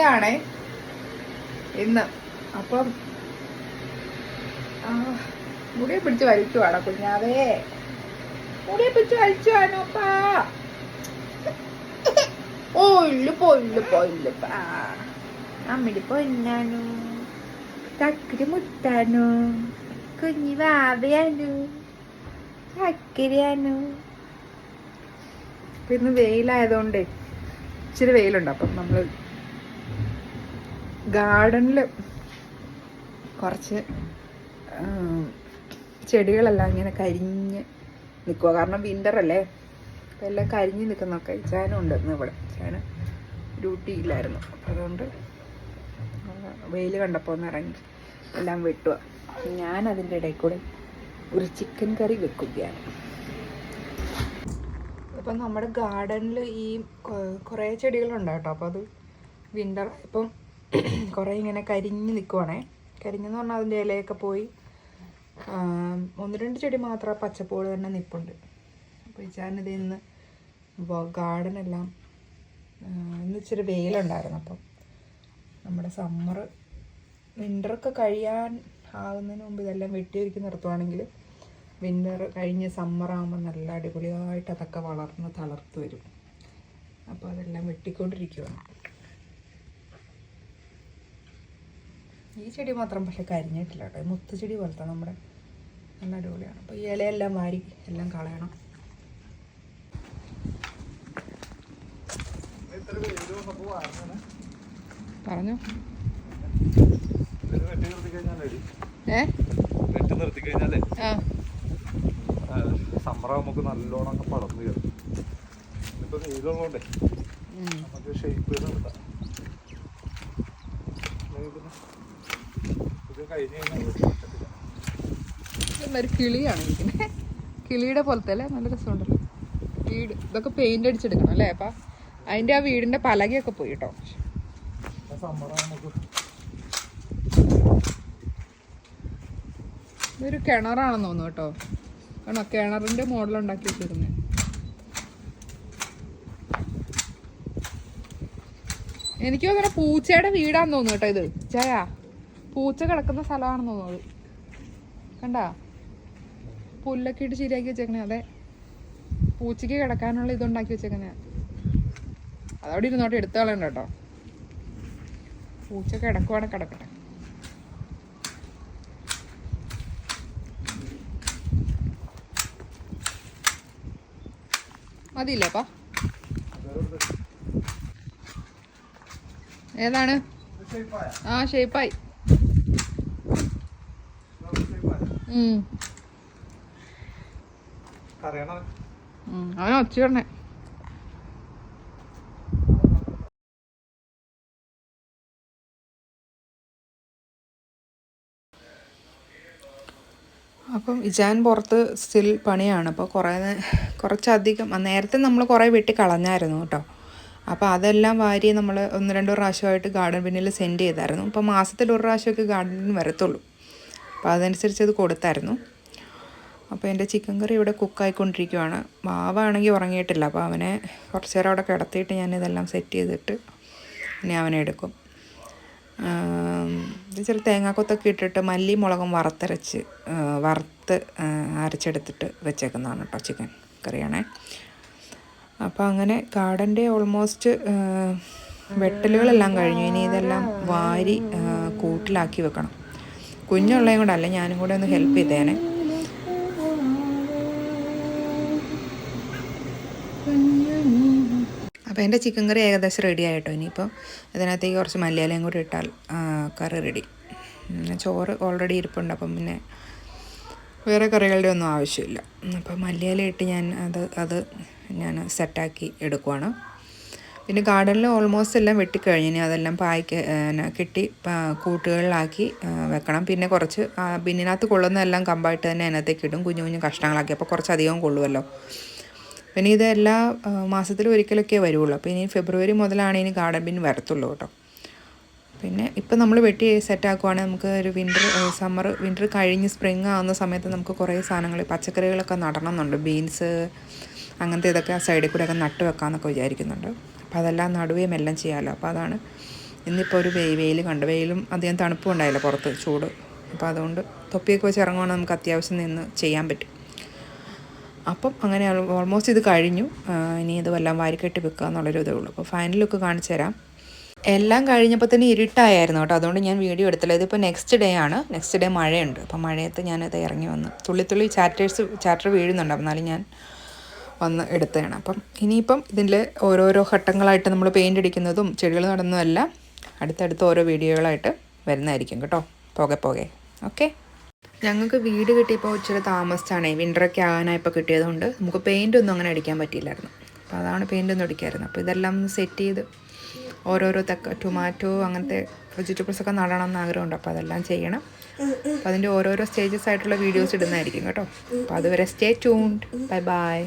വെയിലാണേ ഇന്ന്. അപ്പം മുടി മുടിയെ പിടിച്ച് വലിക്കുവാടാ കുഞ്ഞാവേ. മുടിയെ പിടിച്ച് വലിച്ചുവാനോപ്പാ ഓ ഇല്ലു പോയില്ലു പോയില്ലു അമ്മടി പൊന്നാനു ചക്കരി മുട്ടാനു കുഞ്ഞി വാവയാനു. ചക്കരയാനു. ഇപ്പൊ ഇന്ന് വെയിലായതുകൊണ്ട് ഇച്ചിരി വെയിലുണ്ട്. അപ്പം നമ്മൾ ഗാർഡനിൽ കുറച്ച് ചെടികളെല്ലാം ഇങ്ങനെ കരിഞ്ഞ് നിൽക്കുക കാരണം വിന്ററല്ലേ അപ്പം എല്ലാം കരിഞ്ഞ് നിൽക്കുന്നൊക്കെ ചേന ഉണ്ട് ഇന്ന് ഇവിടെ. ചേന ഡ്യൂട്ടിയില്ലായിരുന്നു. അപ്പം അതുകൊണ്ട് വെയിൽ കണ്ടപ്പോൾ ഒന്ന് ഇറങ്ങി എല്ലാം വെട്ടുക ഞാൻ അതിന്റെ ഇടയിൽ കൂടെ ഒരു ചിക്കൻ കറി വെക്കുകയാണ് അപ്പം നമ്മുടെ ഗാർഡനിൽ ഈ കുറേ ചെടികളുണ്ട് കേട്ടോ. അപ്പോൾ അത് വിന്റർ ഇപ്പം കുറേ ഇങ്ങനെ കരിഞ്ഞ് നിൽക്കുവാണേ കരിഞ്ഞെന്ന് പറഞ്ഞാൽ അതിന്റെ ഇലയൊക്കെ പോയി. ആം, ഒന്ന് രണ്ട് ചെടി മാത്രം പച്ചപ്പോട് തന്നെ നിൽപ്പുണ്ട് അപ്പോൾ ഞാനിത് ഇന്ന് ഗാർഡനെല്ലാം ഇന്ന് ഇച്ചിരി വെയിലുണ്ടായിരുന്നു അപ്പം. നമ്മുടെ സമ്മർ വിന്ററൊക്കെ കഴിയാൻ ആകുന്നതിന് മുമ്പ് ഇതെല്ലാം വെട്ടിയൊരുക്കി നിർത്തുവാണെങ്കിൽ വിന്റർ കഴിഞ്ഞ് സമ്മർ ആകുമ്പോൾ നല്ല അടിപൊളിയായിട്ട് അതൊക്കെ വളർന്ന് തളർത്ത് വരും. അപ്പോൾ അതെല്ലാം വെട്ടിക്കൊണ്ടിരിക്കുകയാണ് ഈ ചെടി മാത്രം പക്ഷെ കരിഞ്ഞിട്ടില്ല കേട്ടോ. ഈ മുത്തുചെടി പോലത്തെ നമ്മുടെ നല്ല അടിപൊളിയാണ്. അപ്പോൾ ഈ ഇലയെല്ലാം വാരി എല്ലാം കളയണം. പറഞ്ഞു. ഏ? വെട്ടി നിർത്തി കഴിഞ്ഞാലേ? നമുക്ക് നല്ലോണം അങ്ങ് പടർന്നു കയറും ഇപ്പൊ വെയിലുള്ളതുകൊണ്ടേ. നമുക്ക് ഷേപ്പ് ചെയ്ത് നിർത്താം അല്ലെങ്കിൽ പിന്നെ ഇത് കഴിഞ്ഞ് കഴിഞ്ഞാൽ വെട്ടി പറ്റത്തില്ല. ഒരു കിളിയാണ് ഇരിക്കുന്നത്. കിളിയുടെ പോലത്തെ അല്ലേ? നല്ല രസമുണ്ടല്ലോ. വീട്. ഇതൊക്കെ പെയിന്റ് അടിച്ചെടുക്കണം അല്ലേ? അപ്പൊ അതിന്റെ ആ വീടിന്റെ പലകയൊക്കെ പോയി കേട്ടോ. ഇതൊരു കിണറാണെന്ന് തോന്നുന്നു കേട്ടോ. കാരണം കിണറിന്റെ മോഡൽ ഉണ്ടാക്കി വെച്ചിരുന്നത് എനിക്ക് തോന്നുന്നു പൂച്ചയുടെ വീടാന്ന് തോന്നുന്നു കേട്ടോ ഇത്. ചായ? പൂച്ച കിടക്കുന്ന സ്ഥലമാണെന്ന് തോന്നുന്നത് കണ്ട? പുല്ലൊക്കെ ഇട്ട് ശരിയാക്കി വെച്ചേക്കണേ അതെ. പൂച്ചയ്ക്ക് കിടക്കാനുള്ള ഇതുണ്ടാക്കി വെച്ചേക്കണേ. അതവിടെ ഇരുന്നോട്ടെ എടുത്തു കളയണ്ട കേട്ടോ. പൂച്ച കിടക്കുവാണ് കിടക്കട്ടെ. മതിയില്ലേപ്പാ ഏതാണ്? ആ ഷേപ്പായി ഇത് പറഞ്ഞേ അപ്പം ഇജാൻ പുറത്ത് സ്റ്റിൽ പണിയാണ്. അപ്പോൾ കുറേ കുറച്ചധികം ആ, നേരത്തെ നമ്മൾ കുറേ വെട്ടി കളഞ്ഞായിരുന്നു കേട്ടോ. അപ്പോൾ അതെല്ലാം വാരി നമ്മൾ ഒന്ന് രണ്ട് പ്രാവശ്യമായിട്ട് ഗാർഡൻ പിന്നിൽ സെൻഡ് ചെയ്തായിരുന്നു. അപ്പോൾ മാസത്തിൽ ഒരു പ്രാവശ്യമൊക്കെ ഗാർഡനിൽ വരത്തുള്ളൂ. അപ്പോൾ അതനുസരിച്ച് അത് കൊടുത്തായിരുന്നു. അപ്പോൾ എന്റെ ചിക്കൻ കറി ഇവിടെ കുക്കായിക്കൊണ്ടിരിക്കുവാണ്. മാവാണെങ്കിൽ ഉറങ്ങിയിട്ടില്ല. അപ്പോൾ അവനെ കുറച്ച് നേരം അവിടെ കിടത്തിയിട്ട് ഞാൻ ഇതെല്ലാം സെറ്റ് ചെയ്തിട്ട് ഇനി അവനെ എടുക്കും. ചില തേങ്ങാക്കൊത്തൊക്കെ ഇട്ടിട്ട് മല്ലി മുളകും വറുത്തരച്ച് വറുത്ത് അരച്ചെടുത്തിട്ട് വെച്ചേക്കുന്നതാണ് കേട്ടോ ചിക്കൻ കറിയാണേ. അപ്പോൾ അങ്ങനെ ഗാർഡന്റെ ഓൾമോസ്റ്റ് വെട്ടലുകളെല്ലാം കഴിഞ്ഞു. ഇനി ഇതെല്ലാം വാരി കൂട്ടിലാക്കി വെക്കണം. കുഞ്ഞുള്ളതും കൂടെ ഞാനും കൂടെ ഒന്ന് ഹെൽപ്പ് ചെയ്തേനെ. അപ്പോൾ എന്റെ ചിക്കൻ കറി ഏകദേശം റെഡി ആയിട്ടോ ഇനിയിപ്പോൾ അതിനകത്തേക്ക് കുറച്ച് മല്ലിയിലയും കൂടി ഇട്ടാൽ കറി റെഡി പിന്നെ ചോറ് ഓൾറെഡി ഇരിപ്പുണ്ട് അപ്പം പിന്നെ വേറെ കറികളുടെ ഒന്നും ആവശ്യമില്ല. അപ്പോൾ മല്ലിയില ഇട്ട് ഞാൻ അത് അത് ഞാൻ സെറ്റാക്കി എടുക്കുവാണ്. പിന്നെ ഗാർഡനിൽ ഓൾമോസ്റ്റ് എല്ലാം വെട്ടിക്കഴിഞ്ഞു. ഇനി അതെല്ലാം പായ്ക്ക് കെട്ടി കൂട്ടുകളിലാക്കി വെക്കണം. പിന്നെ കുറച്ച് ബിന്നിനകത്ത് കൊള്ളുന്നതെല്ലാം കമ്പായിട്ട് തന്നെ അതിനകത്തേക്ക് ഇടും. കുഞ്ഞു കുഞ്ഞു കഷ്ണങ്ങളാക്കി. അപ്പോൾ കുറച്ചധികം കൊള്ളുമല്ലോ പിന്നെ ഇത് എല്ലാ മാസത്തിലും ഒരിക്കലൊക്കെ വരുള്ളൂ അപ്പോൾ ഇനി ഫെബ്രുവരി മുതലാണ് ഇനി ഗാർഡൻ ബിൻ വരത്തുള്ളൂ കേട്ടോ. പിന്നെ ഇപ്പം നമ്മൾ വെട്ടി സെറ്റാക്കുവാണെങ്കിൽ നമുക്ക് ഒരു വിന്റർ സമ്മർ വിന്റർ കഴിഞ്ഞ് സ്പ്രിങ് ആവുന്ന സമയത്ത് നമുക്ക് കുറേ സാധനങ്ങൾ പച്ചക്കറികളൊക്കെ നടണം എന്നുണ്ട്. ബീൻസ് അങ്ങനത്തെ ഇതൊക്കെ സൈഡിൽ കൂടെയൊക്കെ നട്ട് വെക്കാമെന്നൊക്കെ വിചാരിക്കുന്നുണ്ട്. അപ്പോൾ അതെല്ലാം നടുവേം എല്ലാം ചെയ്യാമല്ലോ അപ്പോൾ അതാണ് ഇന്നിപ്പോൾ ഒരു വെയിൽ കണ്ട്. വെയിലും അധികം തണുപ്പും ഉണ്ടായില്ല പുറത്ത് ചൂട്. അപ്പോൾ അതുകൊണ്ട് തൊപ്പിയൊക്കെ വെച്ച് ഇറങ്ങുവാണെങ്കിൽ നമുക്ക് അത്യാവശ്യം നിന്ന് ചെയ്യാൻ പറ്റും. അപ്പം അങ്ങനെ ഓൾമോസ്റ്റ് ഇത് കഴിഞ്ഞു. ഇനി ഇത് വല്ലതും വാരിക്കെട്ടി വെക്കുക എന്നുള്ളൊരു ഇതേ ഉള്ളൂ. അപ്പോൾ ഫൈനലൊക്കെ ലുക്ക് കാണിച്ചു തരാം. എല്ലാം കഴിഞ്ഞപ്പോൾ തന്നെ ഇരുട്ടായിരുന്നു കേട്ടോ. അതുകൊണ്ട് ഞാൻ വീഡിയോ എടുത്തില്ല. ഇതിപ്പോൾ നെക്സ്റ്റ് ഡേ ആണ്. നെക്സ്റ്റ് ഡേ മഴയുണ്ട്. അപ്പോൾ മഴയത്ത് ഞാനത് ഇറങ്ങി വന്നു. തുള്ളി തുള്ളി ചാറ്റേഴ്സ് ചാറ്റർ വീഴുന്നുണ്ട്. എന്നാലും ഞാൻ വന്ന് എടുത്തതാണ്. അപ്പം ഇനിയിപ്പം ഇതിൽ ഓരോരോ ഘട്ടങ്ങളായിട്ട് നമ്മൾ പെയിന്റ് അടിക്കുന്നതും ചെടികൾ നടുന്നതും എല്ലാം അടുത്തടുത്ത് ഓരോ വീഡിയോകളായിട്ട് വരുന്നതായിരിക്കും കേട്ടോ. പോകെ പോകെ. ഓക്കെ? ഞങ്ങൾക്ക് വീട് കിട്ടിയപ്പോൾ ഇച്ചിരി താമസിച്ചാണേ. വിന്ററൊക്കെ ആകാനായപ്പോൾ കിട്ടിയതുകൊണ്ട് നമുക്ക് പെയിന്റ് ഒന്നും അങ്ങനെ അടിക്കാൻ പറ്റിയില്ലായിരുന്നു. അപ്പോൾ അതാണ് പെയിന്റ് ഒന്നും അടിക്കായിരുന്നു അപ്പോൾ ഇതെല്ലാം സെറ്റ് ചെയ്ത് ഓരോരോ തക്ക ടൊമാറ്റോ അങ്ങനത്തെ വെജിറ്റബിൾസ് ഒക്കെ നടണം എന്ന് ആഗ്രഹമുണ്ട്. അപ്പോൾ അതെല്ലാം ചെയ്യണം. അപ്പോൾ അതിന്റെ ഓരോരോ സ്റ്റേജസ് ആയിട്ടുള്ള വീഡിയോസ് ഇടുന്നതായിരിക്കും കേട്ടോ. അപ്പോൾ അതുവരെ സ്റ്റേ ട്യൂൺഡ് ബൈ ബൈ